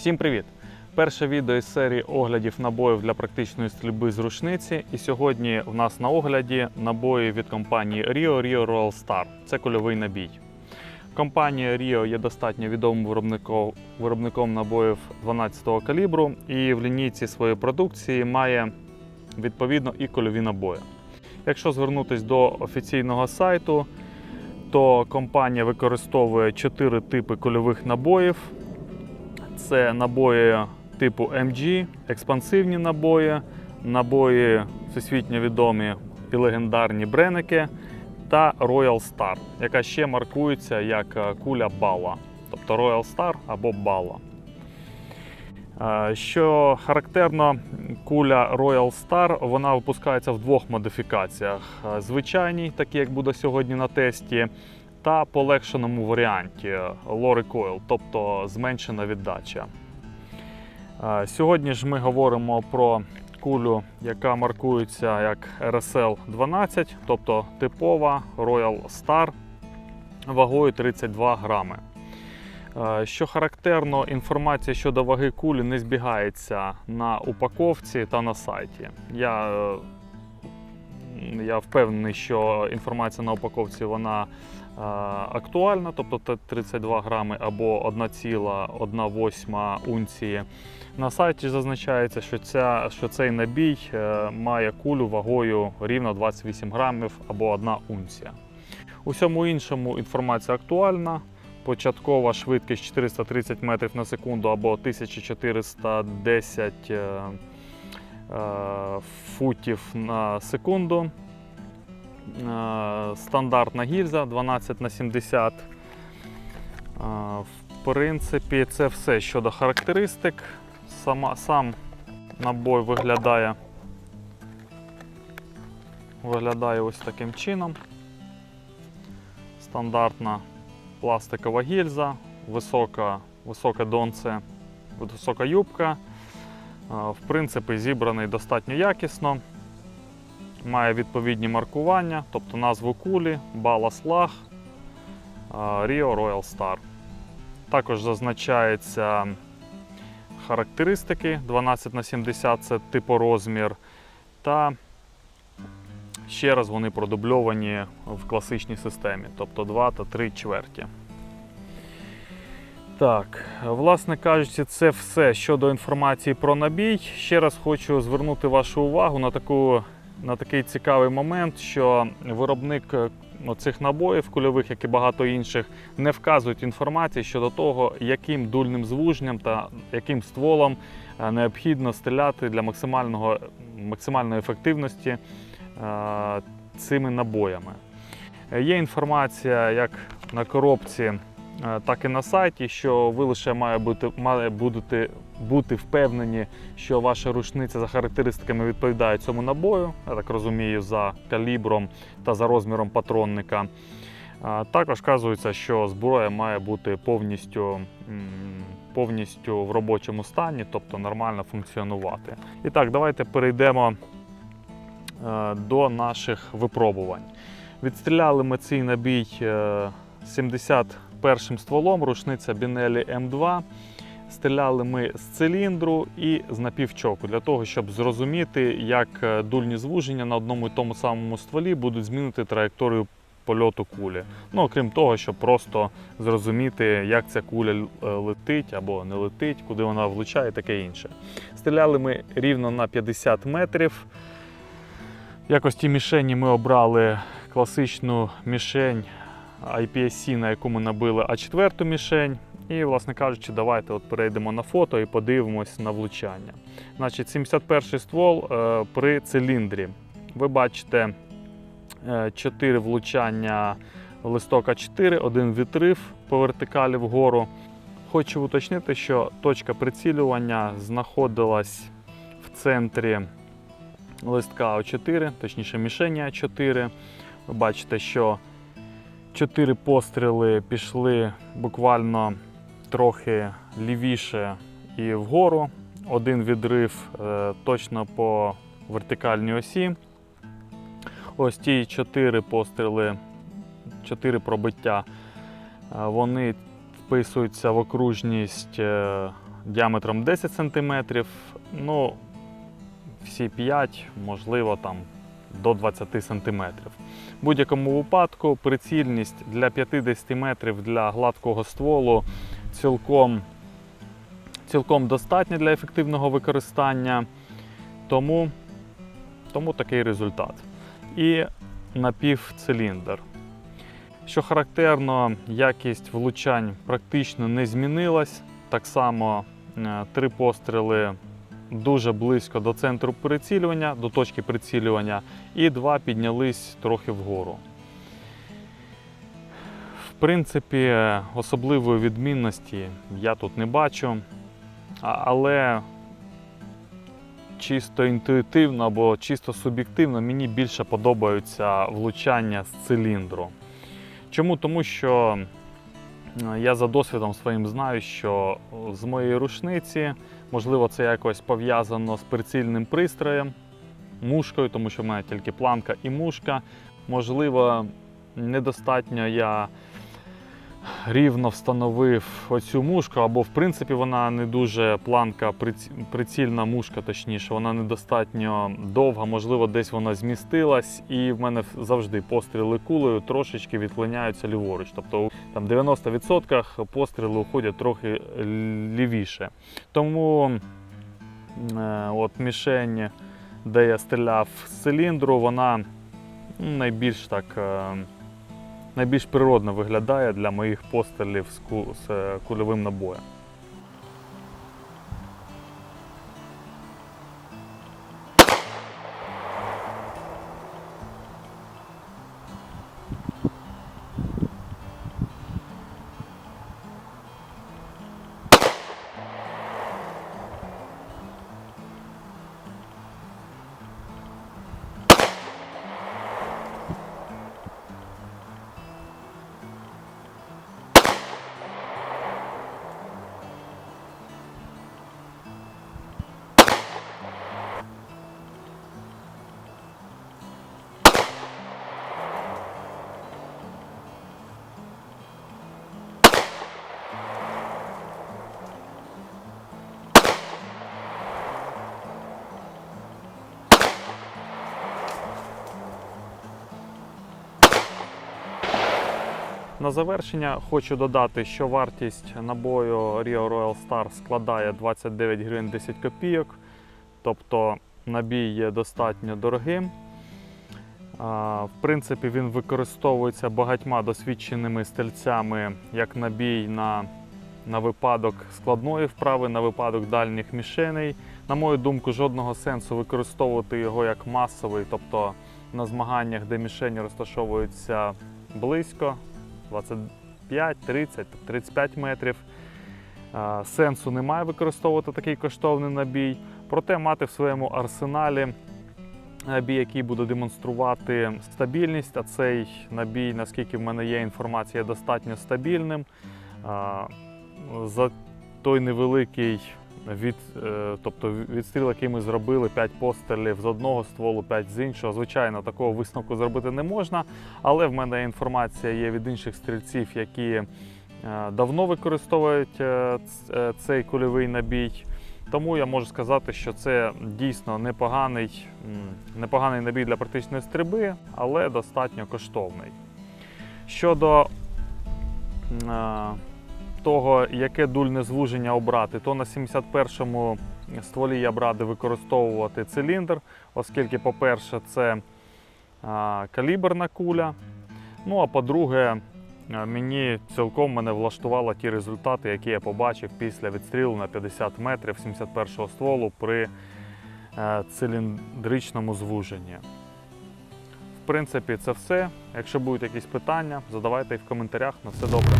Всім привіт! Перше відео із серії оглядів набоїв для практичної стрільби з рушниці. І сьогодні в нас на огляді набої від компанії Rio Rio Royal Star. Це кульовий набій. Компанія Rio є достатньо відомим виробником, виробником набоїв 12-го калібру і в лінійці своєї продукції має відповідно і кульові набої. Якщо звернутися до офіційного сайту, то компанія використовує 4 типи кульових набоїв. Це набої типу MG, експансивні набої, набої всесвітньо відомі і легендарні бреники та Royal Star, яка ще маркується як е, куля Бала, тобто Royal Star або Бала. Е, Що характерно, куля Royal Star вона випускається в двох модифікаціях: Е, звичайній, такі як буде сьогодні на тесті, та полегшеному варіанті Lore Coil, тобто зменшена віддача. Е, Сьогодні ж ми говоримо про кулю, яка маркується як RSL 12, тобто типова Royal Star вагою 32 грами. Е, Що характерно, інформація щодо ваги кулі не збігається на упаковці та на сайті. Я, е, я впевнений, що інформація на упаковці вона актуальна, тобто 32 грами або 1,1 унції. На сайті зазначається, що, ця, що цей набій е, має кулю вагою рівно 28 грамів або 1 унція. У всьому іншому інформація актуальна. Початкова швидкість 430 метрів на секунду або 1410 е, е, футів на секунду. Е, Стандартна гільза 12 на 70. Е, В принципі, це все щодо характеристик. Сама, сам набой виглядає, виглядає ось таким чином. Стандартна пластикова гільза, висока, високе донце, висока юбка. Е, В принципі, зібраний достатньо якісно. Має відповідні маркування, тобто назву кулі, слаг, е, Rio Royal Star. Також зазначається характеристики 12 на 70 це типорозмір. Та ще раз вони продубльовані в класичній системі, тобто 2 та 3 чверті. Так, власне кажучи, це все щодо інформації про набій. Ще раз хочу звернути вашу увагу на таку, на такий цікавий момент, що виробник е, цих набоїв кульових, як і багато інших, не вказують інформації щодо того, яким дульним звуженням та яким стволом е, необхідно стріляти для максимального, максимальної ефективності е, цими набоями. Є інформація як на коробці, так і на сайті, що ви лише має бути, має будете бути впевнені, що ваша рушниця за характеристиками відповідає цьому набою, я так розумію, за калібром та за розміром патронника. Також вказується, що зброя має бути повністю, повністю в робочому стані, тобто нормально функціонувати. І так, давайте перейдемо е, до наших випробувань. Відстріляли ми цей набій е, 71-м стволом, рушниця Бінелі М2. Стріляли ми з циліндру і з напівчоку для того, щоб зрозуміти, як е, дульні звуження на одному і тому самому стволі будуть змінити траєкторію польоту кулі. Ну, окрім того, щоб просто зрозуміти, як ця куля е, летить або не летить, куди вона влучає, і таке інше. Стріляли ми рівно на 50 метрів. Якості мішені ми обрали класичну мішень IPSC, на яку ми набили А4 мішень. І, власне кажучи, давайте от перейдемо на фото і подивимось на влучання. Значить, 71-й ствол е, при циліндрі. Ви бачите 4 влучання в листок А4, один відрив по вертикалі вгору. Хочу уточнити, що точка прицілювання знаходилась в центрі листка А4, точніше мішені А4. Ви бачите, що 4 постріли пішли буквально трохи лівіше і вгору. Один відрив е, точно по вертикальній осі. Ось ті 4 постріли, 4 пробиття, е, вони вписується в окружність е, діаметром 10 см. Ну, всі 5, можливо, там до 20 см. В будь-якому випадку прицільність для 50 метрів для гладкого стволу цілком, цілком достатня для ефективного використання. Тому, тому такий результат. І напівциліндр. Що характерно, якість влучань практично не змінилась. Так само е, три постріли дуже близько до центру прицілювання, до точки прицілювання, і два піднялись трохи вгору. Принципі, особливої відмінності я тут не бачу, але чисто інтуїтивно або чисто суб'єктивно мені більше подобаються влучання з циліндру. Чому? Тому що е, я за досвідом своїм знаю, що з моєї рушниці, можливо, це якось пов'язано з прицільним пристроєм, мушкою, тому що в мене тільки планка і мушка. Можливо, недостатньо я рівно встановив оцю мушку, або в принципі вона не дуже планка, прицільна мушка, точніше, вона недостатньо довга, можливо, десь вона змістилась, і в мене завжди постріли кулею трошечки відклиняються ліворуч. Тобто там 90% постріли уходять трохи лівіше. Тому е, от мішень, де я стріляв з циліндру, вона найбільш так. Найбільш природно виглядає для моїх пострілів з е, кульовим набоєм. На завершення хочу додати, що вартість набою Rio Royal Star складає 29 гривень 10 копійок. Тобто набій є достатньо дорогим. В принципі, він використовується багатьма досвідченими стрільцями як набій на, на випадок складної вправи, на випадок дальніх мішеней. На мою думку, жодного сенсу використовувати його як масовий, тобто на змаганнях, де мішені розташовуються близько, 25, 30, 35 метрів. Сенсу немає використовувати такий коштовний набій, проте мати в своєму арсеналі набій, який буде демонструвати стабільність, а цей набій, наскільки в мене є інформація, достатньо стабільним. За той невеликий від, е, тобто відстріл, який ми зробили, 5 пострілів з одного стволу, 5 з іншого. Звичайно, такого висновку зробити не можна, але в мене інформація є від інших стрільців, які е, давно використовують е, цей кульовий набій. Тому я можу сказати, що це дійсно непоганий, непоганий набій для практичної стрільби, але достатньо коштовний. Щодо того, яке дульне звуження обрати, то на 71-му стволі я б радив використовувати циліндр, оскільки, по-перше, це каліберна куля. Ну а по-друге, мені цілком мене влаштували ті результати, які я побачив після відстрілу на 50 метрів 71-го стволу при е, циліндричному звуженні. В принципі, це все. Якщо будуть якісь питання, задавайте їх в коментарях. На все добре.